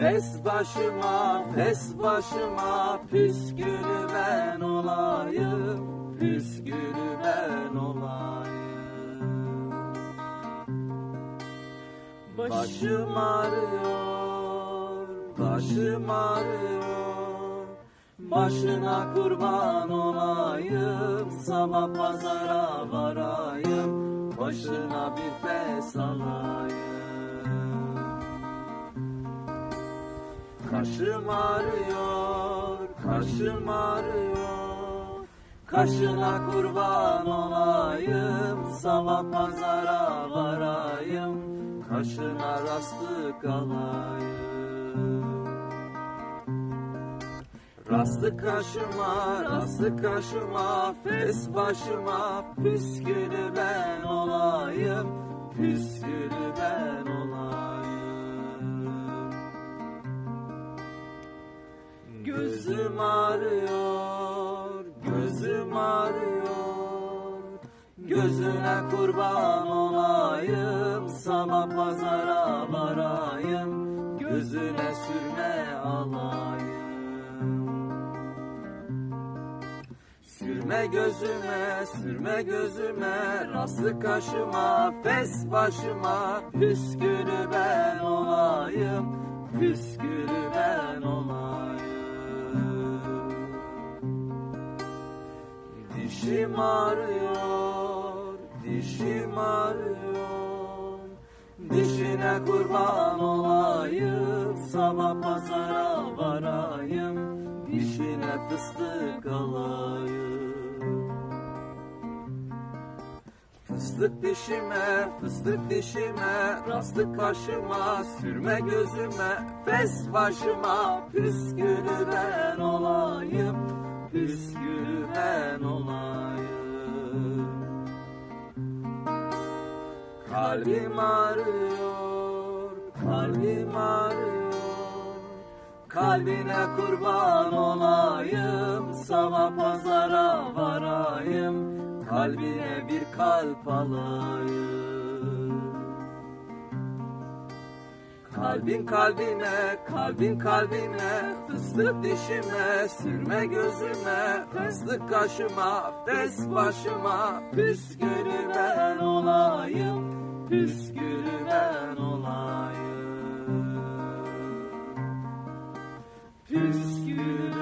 Fes başıma, fes başıma, püskülü ben olayım, püskülü ben olayım. Başım ağrıyor, başım ağrıyor, başına kurban olayım, sabah pazara varayım, başına bir fes alayım. Kaşım ağrıyor, kaşım ağrıyor. Kaşına kurban olayım, sabah pazara varayım. Kaşına rastlık alayım. Rastlı kaşıma, rastlı kaşıma, fes başıma, püskülü ben olayım, püskülü ben olayım. Gözüm ağrıyor, gözüm ağrıyor. Gözüne kurban olayım, sabah pazara varayım. Gözüne sürme alayım. Sürme gözüme, sürme gözüme, rastlı kaşıma, fes başıma, püskülü ben olayım, püskülü ben olayım. Dişim ağrıyor, dişim ağrıyor, dişine kurban olayım, sabah pazara varayım, dişine fıstık alayım. Fıstık dişime, fıstık dişime, rastlık kaşıma, sürme gözüme, fes başıma, püskülü ben olayım, püskülü ben olayım. Kalbim ağrıyor, kalbim ağrıyor, kalbine kurban olayım, sabah pazara varayım, kalbine bir kalp alayım. Kalbin kalbime, kalbin kalbime, fıstık dişime, sürme gözüme, fıstık kaşıma, fes başıma, Püskülü ben olayım. Püskülü